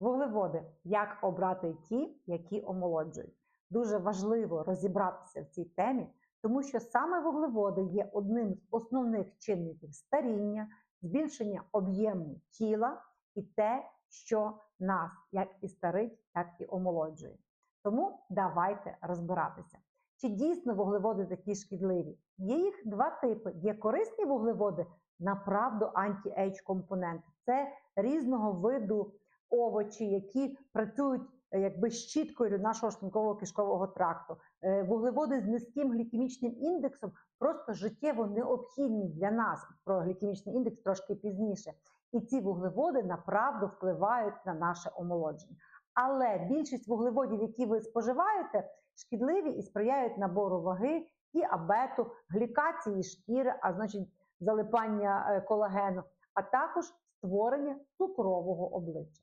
Вуглеводи. Як обрати ті, які омолоджують? Дуже важливо розібратися в цій темі, тому що саме вуглеводи є одним з основних чинників старіння, збільшення об'єму тіла і те, що нас як і старить, так і омолоджує. Тому давайте розбиратися. Чи дійсно вуглеводи такі шкідливі? Є їх два типи: є корисні вуглеводи, направду анті-ейдж компоненти. Це різного виду овочі, які працюють е, якби щіткою нашого шлунково кишкового тракту. Е, Вуглеводи з низьким глікемічним індексом просто життєво необхідні для нас. Про глікемічний індекс трошки пізніше. І ці вуглеводи направду впливають на наше омолодження. Але більшість вуглеводів, які ви споживаєте, шкідливі і сприяють набору ваги, діабету, глікації шкіри, а значить залипання е, колагену, а також створення цукрового обличчя.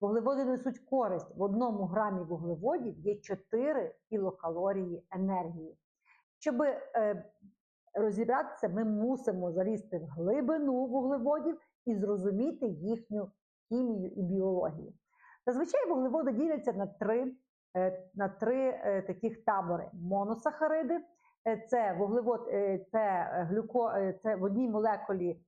Вуглеводи несуть користь. В одному грамі вуглеводів є 4 кілокалорії енергії. Щоб е, розібратися, ми мусимо залізти в глибину вуглеводів і зрозуміти їхню хімію і біологію. Зазвичай вуглеводи діляться на три, е, на три е, таких табори: моносахариди. Це вуглевод, е, це глюко, це в одній молекулі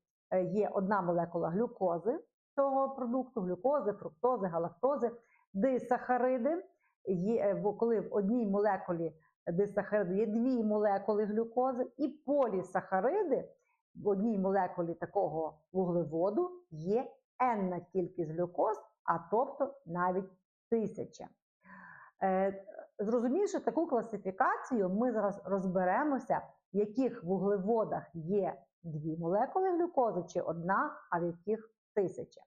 є одна молекула глюкози цього продукту, глюкози, фруктози, галактози, дисахариди. Є, е, коли в одній молекулі дисахариду є дві молекули глюкози, і полісахариди в одній молекулі такого вуглеводу є енна кількість глюкоз, а тобто навіть тисяча. Е, Зрозумівши таку класифікацію, ми зараз розберемося, в яких вуглеводах є дві молекули глюкози чи одна, а в яких тисяча.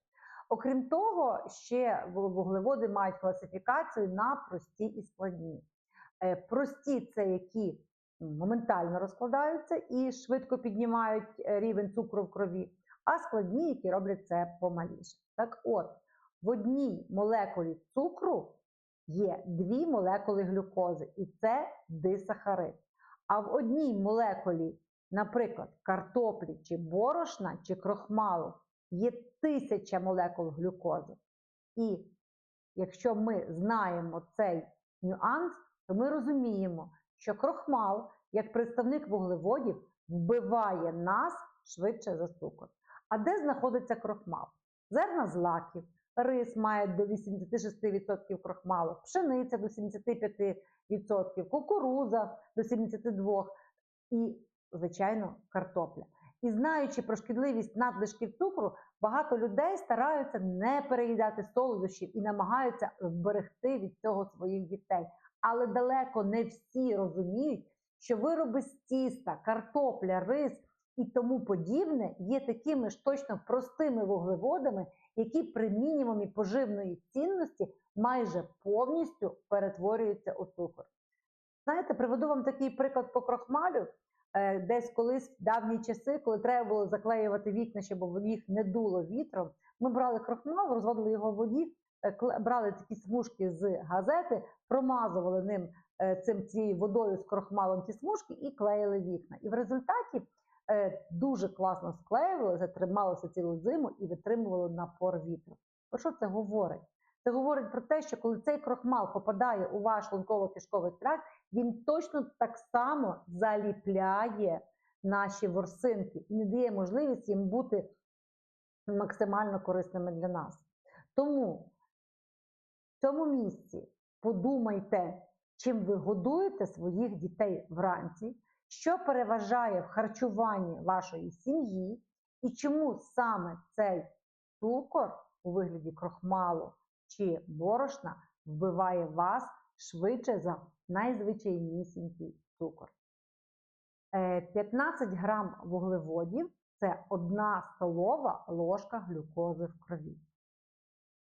Окрім того, ще вуглеводи мають класифікацію на прості і складні. Е, Прості це які моментально розкладаються і швидко піднімають е, рівень цукру в крові, а складні, які роблять це помаліше. Так от, в одній молекулі цукру є дві молекули глюкози, і це дисахарид. А в одній молекулі, наприклад, картоплі чи борошна чи крохмалу, є тисяча молекул глюкози. І якщо ми знаємо цей нюанс, то ми розуміємо, що крохмал, як представник вуглеводів, вбиває нас швидше за цукор. А де знаходиться крохмал? Зерна злаків, рис має до 86% крохмалу, пшениця до 75%, кукуруза до 72% і, звичайно, картопля. І знаючи про шкідливість надлишків цукру, багато людей стараються не переїдати солодощів і намагаються вберегти від цього своїх дітей. Але далеко не всі розуміють, що вироби з тіста, картопля, рис і тому подібне є такими ж точно простими вуглеводами, які при мінімумі поживної цінності майже повністю перетворюються у цукор. Знаєте, приведу вам такий приклад по крохмалю. Е, Десь колись в давні часи, коли треба було заклеювати вікна, щоб їх не дуло вітром, ми брали крохмал, розводили його в воді, е, брали такі смужки з газети, промазували ним е, цим цією водою з крохмалом ці смужки і клеїли вікна. І в результаті дуже класно склеювалося, трималося цілу зиму і витримувало напор вітру. Про що це говорить? Це говорить про те, що коли цей крохмал попадає у ваш шлунково-кишковий тракт, він точно так само заліпляє наші ворсинки і не дає можливість їм бути максимально корисними для нас. Тому в цьому місці подумайте, чим ви годуєте своїх дітей вранці, що переважає в харчуванні вашої сім'ї, і чому саме цей цукор у вигляді крохмалу чи борошна вбиває вас швидше за найзвичайнісінький цукор. Е, 15 грам вуглеводів це одна столова ложка глюкози в крові.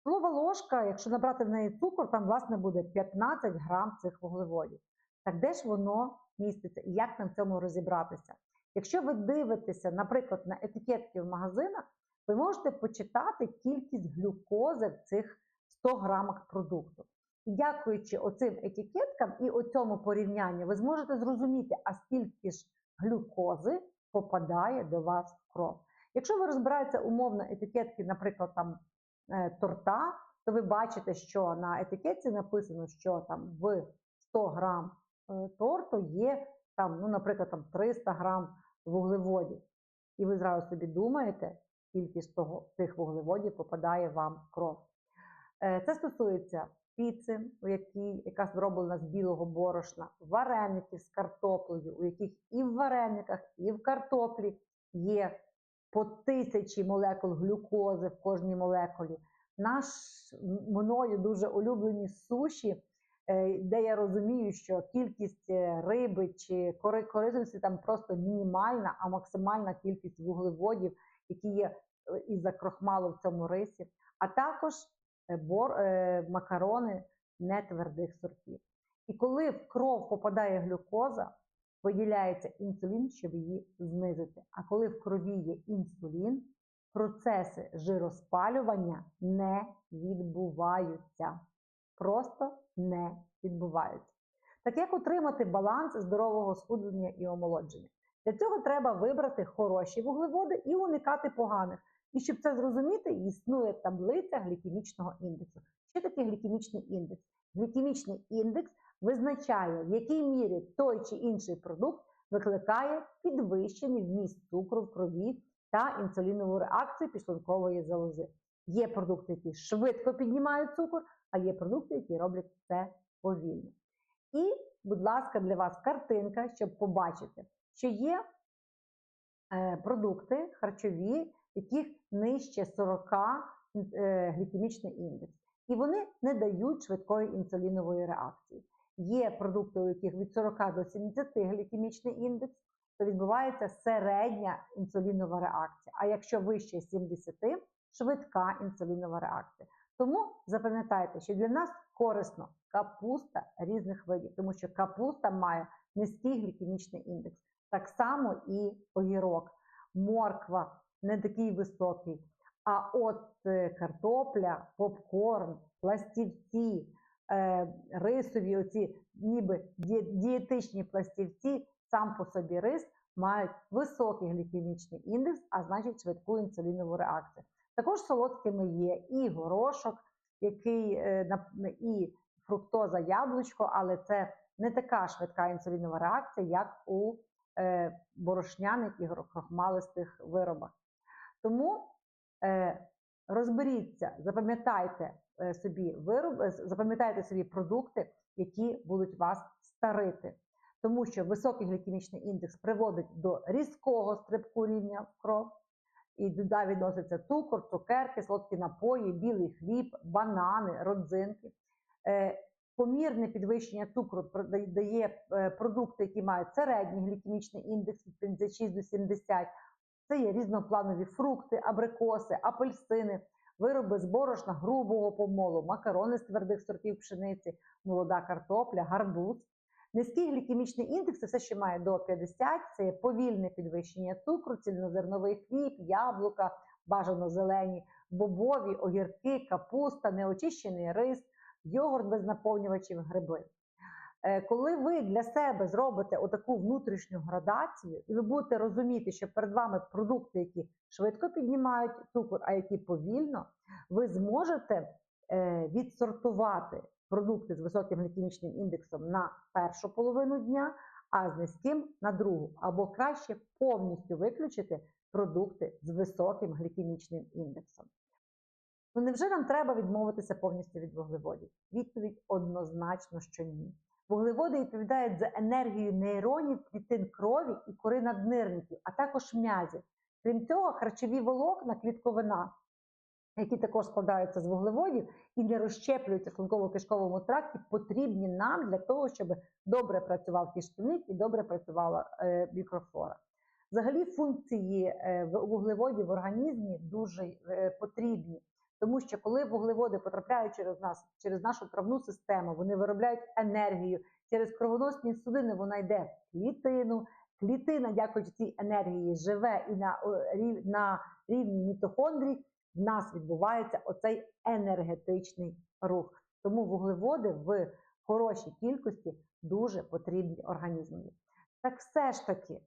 Столова ложка, якщо набрати в неї цукор, там, власне, буде 15 грам цих вуглеводів. Так де ж воно міститься і як нам в цьому розібратися? Якщо ви дивитеся, наприклад, на етикетки в магазинах, ви можете почитати кількість глюкози в цих 100 грамах продукту. І дякуючи оцим етикеткам і оцьому порівнянню, ви зможете зрозуміти, а скільки ж глюкози попадає до вас в кров. Якщо ви розбираєте умовно етикетки, наприклад, там е, торта, то ви бачите, що на етикетці написано, що там в 100 грам е, торту є там, ну, наприклад, там 300 грам вуглеводів. І ви зразу собі думаєте, скільки ж того тих вуглеводів попадає вам в кров. Е, Це стосується піци, у якій, яка зроблена з білого борошна, вареників з картоплею, у яких і в варениках, і в картоплі є по тисячі молекул глюкози в кожній молекулі. Наш мною дуже улюблені суші, е, де я розумію, що кількість е, риби чи кори- корисності там просто мінімальна, а максимальна кількість вуглеводів, які є із-за крохмалу в цьому рисі, а також бор, е, макарони нетвердих сортів. І коли в кров попадає глюкоза, виділяється інсулін, щоб її знизити. А коли в крові є інсулін, процеси жироспалювання не відбуваються. Просто не відбуваються. Так як отримати баланс здорового схуднення і омолодження? Для цього треба вибрати хороші вуглеводи і уникати поганих. І щоб це зрозуміти, існує таблиця глікемічного індексу. Що таке глікемічний індекс? Глікемічний індекс визначає, в якій мірі той чи інший продукт викликає підвищений вміст цукру в крові та інсулінову реакцію підшлункової залози. Є продукти, які швидко піднімають цукор, а є продукти, які роблять це повільно. І, будь ласка, для вас картинка, щоб побачити, що є е, продукти харчові, яких нижче 40 е, глікемічний індекс. І вони не дають швидкої інсулінової реакції. Є продукти, у яких від 40 до 70 глікемічний індекс, то відбувається середня інсулінова реакція. А якщо вище 70, швидка інсулінова реакція. Тому запам'ятайте, що для нас корисно капуста різних видів, тому що капуста має низький глікемічний індекс. Так само і огірок, морква не такий високий. А от е, картопля, попкорн, пластівці, е, рисові, оці ніби дієтичні пластівці, сам по собі рис мають високий глікемічний індекс, а значить швидку інсулінову реакцію. Також солодкими є і горошок, який е, і фруктоза яблучко, але це не така швидка інсулінова реакція, як у борошняних і крохмалистих виробах. Тому е, розберіться, запам'ятайте е, собі вироб, е, запам'ятайте собі продукти, які будуть вас старити. Тому що високий глікемічний індекс приводить до різкого стрибку рівня в кров, і туди відноситься цукор, цукерки, солодкі напої, білий хліб, банани, родзинки. Е, Помірне підвищення цукру дає продукти, які мають середній глікемічний індекс від 56 до 70. Це є різнопланові фрукти, абрикоси, апельсини, вироби з борошна грубого помолу, макарони з твердих сортів пшениці, молода картопля, гарбуз. Низький глікемічний індекс все, що має до 50, це є повільне підвищення цукру, цільнозерновий хліб, яблука, бажано зелені, бобові, огірки, капуста, неочищений рис, йогурт без наповнювачів, гриби. Е, Коли ви для себе зробите отаку внутрішню градацію, і ви будете розуміти, що перед вами продукти, які швидко піднімають цукор, а які повільно, ви зможете е, відсортувати продукти з високим глікемічним індексом на першу половину дня, а з низьким на другу, або краще повністю виключити продукти з високим глікемічним індексом. Ну невже нам треба відмовитися повністю від вуглеводів? Відповідь однозначно, що ні. Вуглеводи відповідають за енергію нейронів, клітин крові і кори наднирників, а також м'язів. Крім цього, харчові волокна, клітковина, які також складаються з вуглеводів і не розщеплюються в шлунково-кишковому тракті, потрібні нам для того, щоб добре працював кишківник і добре працювала е, мікрофлора. Взагалі, функції е, вуглеводів в організмі дуже е, потрібні. Тому що коли вуглеводи потрапляють через нас, через нашу травну систему, вони виробляють енергію. Через кровоносні судини вона йде в клітину. Клітина, дякуючи цій енергії, живе і на, на рівні мітохондрій в нас відбувається оцей енергетичний рух. Тому вуглеводи в хорошій кількості дуже потрібні організмові. Так все ж таки,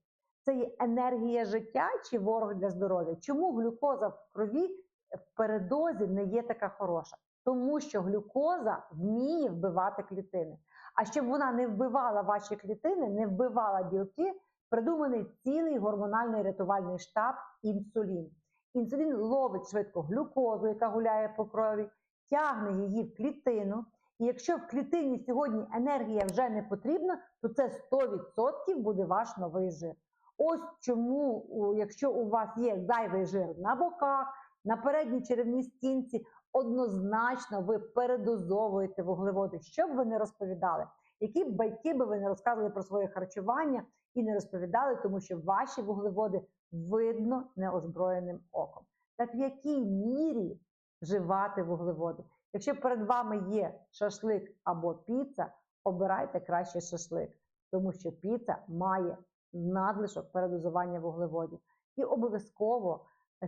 це є енергія життя чи ворог для здоров'я? Чому глюкоза в крові в передозі не є така хороша, тому що глюкоза вміє вбивати клітини. А щоб вона не вбивала ваші клітини, не вбивала білки, придуманий цілий гормональний рятувальний штаб інсулін. Інсулін ловить швидко глюкозу, яка гуляє по крові, тягне її в клітину. І якщо в клітині сьогодні енергія вже не потрібна, то це 100% буде ваш новий жир. Ось чому, якщо у вас є зайвий жир на боках, на передній черевній стінці, однозначно ви передозовуєте вуглеводи, що б ви не розповідали, які б байки би ви не розказували про своє харчування і не розповідали, тому що ваші вуглеводи видно неозброєним оком. Так в якій мірі вживати вуглеводи? Якщо перед вами є шашлик або піца, обирайте краще шашлик, тому що піца має надлишок передозування вуглеводів. І обов'язково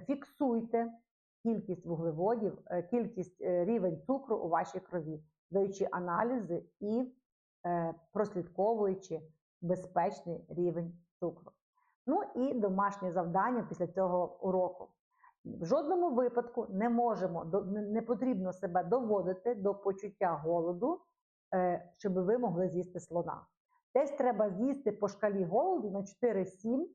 фіксуйте кількість вуглеводів, е, кількість е, рівень цукру у вашій крові, даючи аналізи і е, прослідковуючи безпечний рівень цукру. Ну і домашнє завдання після цього уроку. В жодному випадку не можемо, не- потрібно себе доводити до почуття голоду, щоб ви могли з'їсти слона. Десь треба з'їсти по шкалі голоду на 4-7,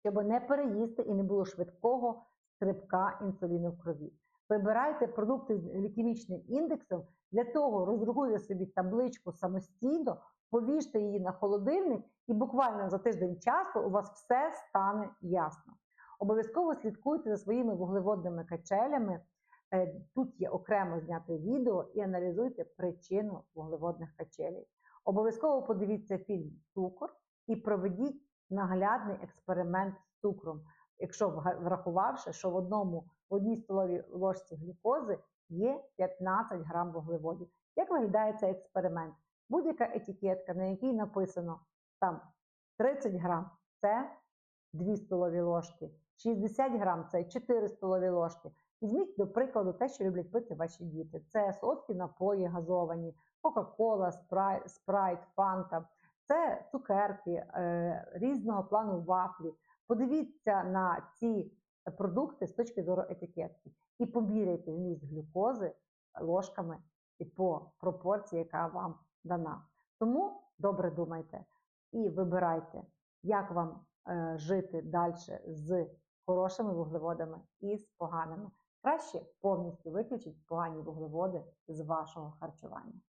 щоб не переїсти і не було швидкого стрибка інсуліну в крові. Вибирайте продукти з глікемічним індексом, для того роздрукуйте собі табличку самостійно, повіжте її на холодильник, і буквально за тиждень часу у вас все стане ясно. Обов'язково слідкуйте за своїми вуглеводними качелями. Е, Тут є окремо зняте відео і аналізуйте причину вуглеводних качелей. Обов'язково подивіться фільм Цукор і проведіть наглядний експеримент з цукром, якщо врахувавши, що в одному в одній столовій ложці глюкози є 15 грам вуглеводів. Як виглядає цей експеримент? Будь-яка етикетка, на якій написано там 30 грам це 2 столові ложки, 60 грам це 4 столові ложки. Візьміть, до прикладу, те, що люблять пити ваші діти. Це солодкі напої газовані, Кока-Кола, Спрайт, Фанта, це цукерки е, різного плану вафлі. Подивіться на ці продукти з точки зору етикетки і поміряйте вміст глюкози ложками і по пропорції, яка вам дана. Тому добре думайте і вибирайте, як вам е, жити далі з хорошими вуглеводами і з поганими. Краще повністю виключіть погані вуглеводи з вашого харчування.